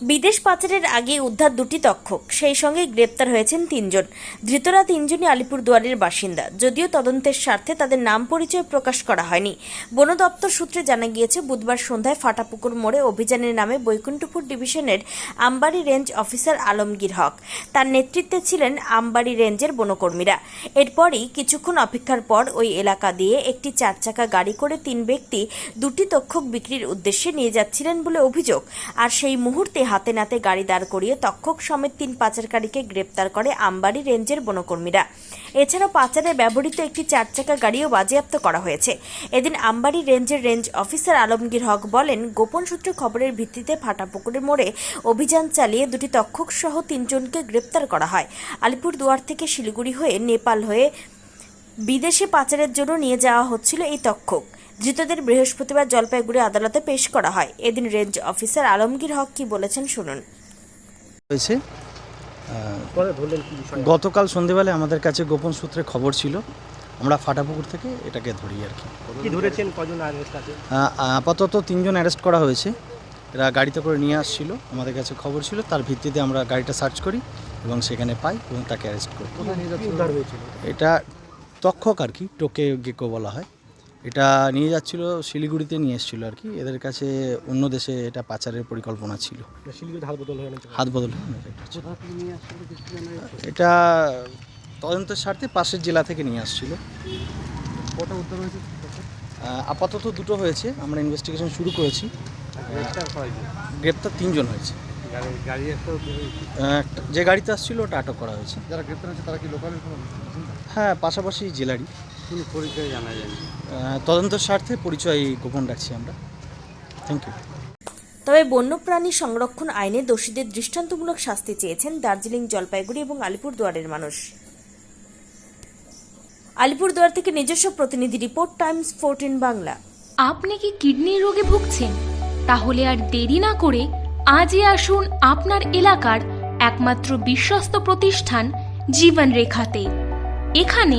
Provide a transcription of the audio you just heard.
বিদেশ পাচারের আগে উদ্ধার দুটি তক্ষক, সেই সঙ্গে গ্রেপ্তার হয়েছেন তিনজন। ধৃতরা তিনজনই আলিপুরদুয়ারের বাসিন্দা। যদিও তদন্তের স্বার্থে তাদের নাম পরিচয় প্রকাশ করা হয়নি। বন দপ্তর সূত্রে জানা গিয়েছে, বুধবার সন্ধ্যায় ফাটাপুকুর মোড়ে অভিযানের নামে বৈকুণ্ঠপুর ডিভিশনের আমবাড়ি রেঞ্জ অফিসার আলমগীর হক। তার নেতৃত্বে ছিলেন আমবাড়ি রেঞ্জের বনকর্মীরা। এরপরই কিছুক্ষণ অপেক্ষার পর ওই এলাকা দিয়ে একটি চার চাকা গাড়ি করে তিন ব্যক্তি দুটি তক্ষক বিক্রির উদ্দেশ্যে নিয়ে যাচ্ছিলেন বলে অভিযোগ। আর সেই মুহূর্তে হাতে নাতে গাড়ি দাঁড় করিয়ে তক্ষক সমেত তিন পাচারকারীকে গ্রেপ্তার করে আমবাড়ি রেঞ্জের বনকর্মীরা। এছাড়া পাচারে ব্যবহৃত একটি চার চাকা গাড়িও বাজেয়াপ্ত করা হয়েছে। এদিন আমবাড়ি রেঞ্জের রেঞ্জ অফিসার আলমগীর হক বলেন, গোপন সূত্রে খবরের ভিত্তিতে ফাটাপুকুরের মোড়ে অভিযান চালিয়ে দুটি তক্ষক সহ তিনজনকে গ্রেপ্তার করা হয়। আলিপুরদুয়ার থেকে শিলিগুড়ি হয়ে নেপাল হয়ে বিদেশে পাচারের জন্য নিয়ে যাওয়া হচ্ছিল এই তক্ষক। ধৃতদের বৃহস্পতিবার জলপাইগুড়ি আদালতে পেশ করা হয়। এদিন রেঞ্জ অফিসার আলমগীর হক কি বলেছেন শুনুন। হয়েছে। গতকাল সন্ধেবেলায় আমাদের কাছে গোপন সূত্রে খবর ছিল। আমরা ফাটাপুকুর থেকে এটাকে ধরি আর কি। ধরেছেন? কজন আপাতত তিনজন অ্যারেস্ট করা হয়েছে। এরা গাড়িতে করে নিয়ে আসছিল। আমাদের কাছে খবর ছিল তার ভিত্তিতে আমরা গাড়িটা সার্চ করি এবং সেখানে পাই এবং তাকে অ্যারেস্ট করি। এটা তক্ষক আর কি টোকে গেকো বলা হয়। এটা নিয়ে যাচ্ছিল শিলিগুড়িতে নিয়ে এসেছিল আর কি। এদের কাছে অন্য দেশে এটা পাচারের পরিকল্পনা ছিল। শিলিগুড়ি ধার বদল হয়ে হাত বদল এটা তদন্তের স্বার্থে পাশের জেলা থেকে নিয়ে আসছিল। আপাতত দুটো হয়েছে আমরা ইনভেস্টিগেশন শুরু করেছি। গ্রেপ্তার তিনজন হয়েছে। গাড়ি গাড়ি একটা আহ, একটা- যে গাড়িতে আসছিল ওটা আটক করা হয়েছে। যারা গ্রেপ্তার হয়েছে তারা কি লোকালের কোনো হ্যাঁ পাশাপাশি জেলারই। কোনো পরিচয় জানা যায়নি তদন্তের স্বার্থে পরিচয় গোপন রাখছি আমরা। থ্যাংক ইউ তবে বন্যপ্রাণী সংরক্ষণ আইনে দোষীদের দৃষ্টান্তমূলক শাস্তি চেয়েছেন দার্জিলিং জলপাইগুড়ি এবং আলিপুরদুয়ারের মানুষ। আলিপুরদুয়ার থেকে নিজস্ব প্রতিনিধি রিপোর্ট টাইমস ফোরটিন বাংলা। আপনি কি কিডনির রোগে ভুগছেন? তাহলে আর দেরি না করে আজই আসুন আপনার এলাকার একমাত্র বিশ্বস্ত প্রতিষ্ঠান জীবন রেখাতে এখানে